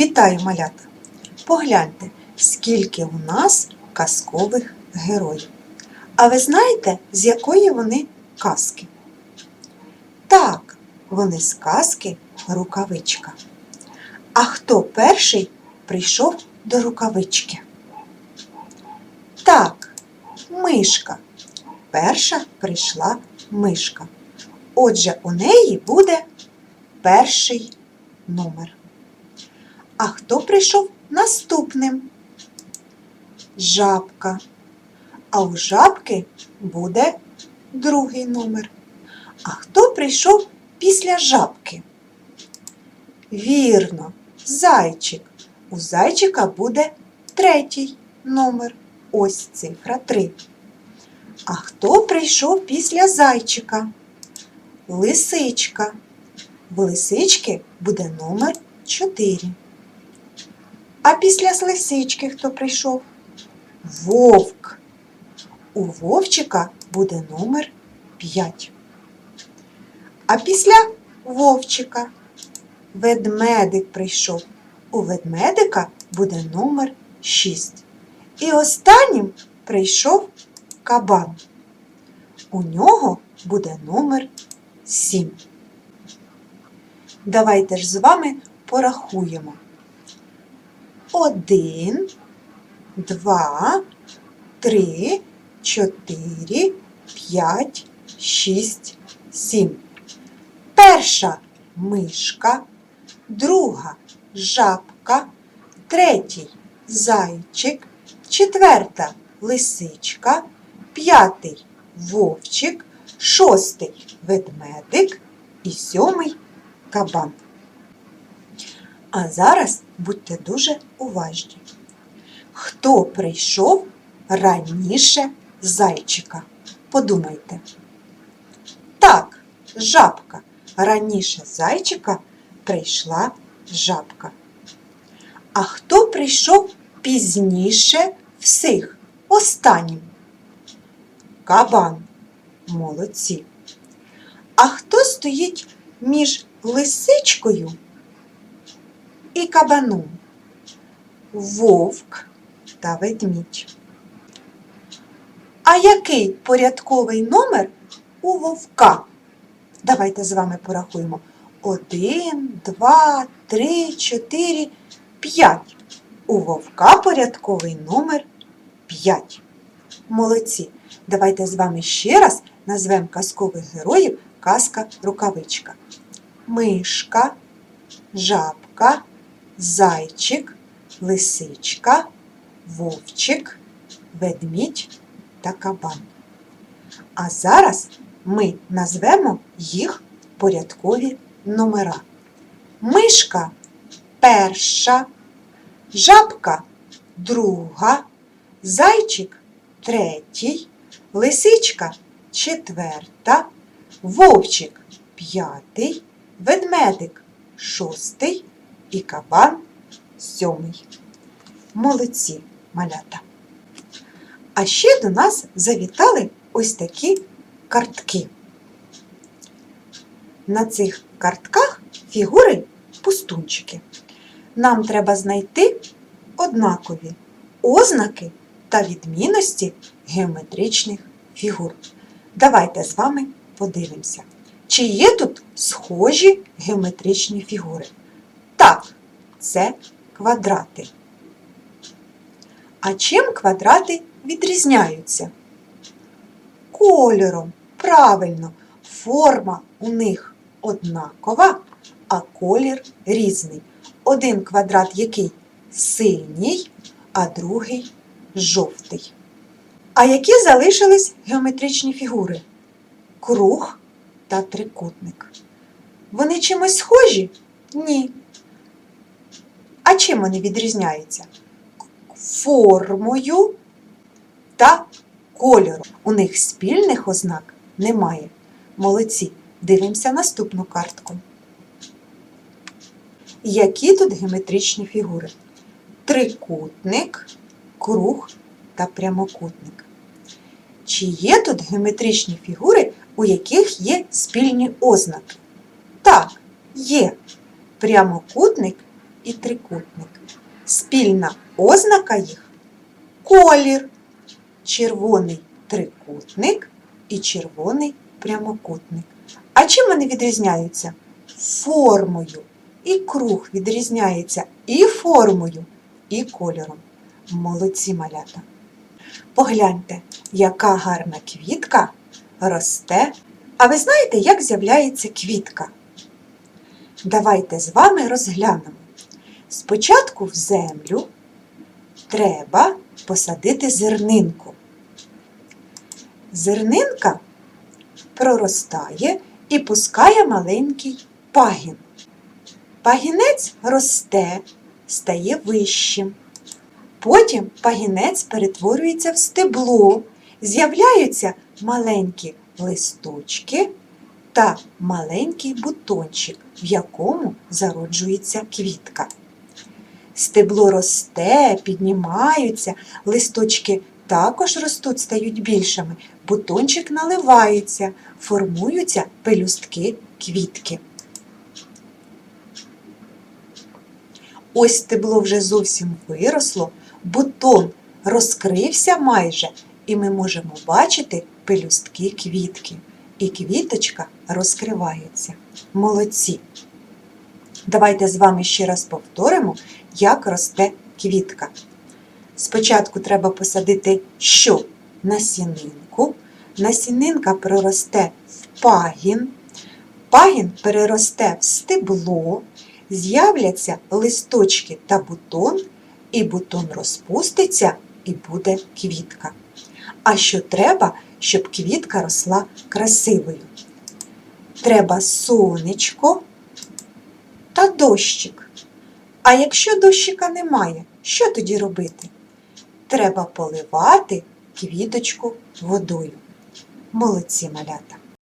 Вітаю, малята! Погляньте, скільки у нас казкових героїв. А ви знаєте, з якої вони казки? Так, вони з казки рукавичка. А хто перший прийшов до рукавички? Так, мишка. Перша прийшла мишка. Отже, у неї буде перший номер. А хто прийшов наступним? Жабка. А у жабки буде другий номер. А хто прийшов після жабки? Вірно, зайчик. У зайчика буде третій номер. Ось цифра 3. А хто прийшов після зайчика? Лисичка. В лисички буде номер 4. А після лисички хто прийшов? Вовк. У вовчика буде номер 5. А після вовчика ведмедик прийшов. У ведмедика буде номер 6. І останнім прийшов кабан. У нього буде номер 7. Давайте ж з вами порахуємо. Один, два, три, чотири, п'ять, шість, сім. Перша мишка, друга жабка, третій зайчик, четверта лисичка, п'ятий вовчик, шостий ведмедик і сьомий кабан. А зараз будьте дуже уважні. Хто прийшов раніше зайчика? Подумайте. Так, жабка. Раніше зайчика прийшла жабка. А хто прийшов пізніше всіх? Останнім? Кабан. Молодці. А хто стоїть між лисичкою і кабаном? Вовк та ведмідь. А який порядковий номер у вовка? Давайте з вами порахуємо. Один, два, три, чотири, п'ять. У вовка порядковий номер 5. Молодці. Давайте з вами ще раз назвемо казкових героїв казка рукавичка. Мишка, жабка, зайчик, лисичка, вовчик, ведмідь та кабан. А зараз ми назвемо їх порядкові номера. Мишка перша, жабка друга, зайчик третій, лисичка четверта, вовчик п'ятий, ведмедик шостий і кабан сьомий. Молодці малята. А ще до нас завітали ось такі картки. На цих картках фігури пустунчики. Нам треба знайти однакові ознаки та відмінності геометричних фігур. Давайте з вами подивимося, чи є тут схожі геометричні фігури. Це квадрати. А чим квадрати відрізняються? Кольором, правильно, форма у них однакова, а колір різний. Один квадрат який синій, а другий жовтий. А які залишились геометричні фігури? Круг та трикутник. Вони чимось схожі? Ні. А чим вони відрізняються? Формою та кольором. У них спільних ознак немає. Молодці. Дивимося наступну картку. Які тут геометричні фігури? Трикутник, круг та прямокутник. Чи є тут геометричні фігури, у яких є спільні ознаки? Так, є прямокутник і трикутник. Спільна ознака їх колір. Червоний трикутник і червоний прямокутник. А чим вони відрізняються? Формою. І круг відрізняється і формою, і кольором. Молодці малята. Погляньте, яка гарна квітка росте. А ви знаєте, як з'являється квітка? Давайте з вами розглянемо. Спочатку в землю треба посадити зернинку. Зернинка проростає і пускає маленький пагін. Пагінець росте, стає вищим. Потім пагінець перетворюється в стебло, з'являються маленькі листочки та маленький бутончик, в якому зароджується квітка. Стебло росте, піднімаються, листочки також ростуть, стають більшими, бутончик наливається, формуються пелюстки квітки. Ось стебло вже зовсім виросло, бутон розкрився майже, і ми можемо бачити пелюстки квітки. І квіточка розкривається. Молодці! Давайте з вами ще раз повторимо, як росте квітка. Спочатку треба посадити що? Насінинку. Насінинка проросте в пагін. Пагін переросте в стебло, з'являться листочки та бутон, і бутон розпуститься і буде квітка. А що треба, щоб квітка росла красивою? Треба сонечко та дощик. А якщо дощика немає, що тоді робити? Треба поливати квіточку водою. Молодці малята!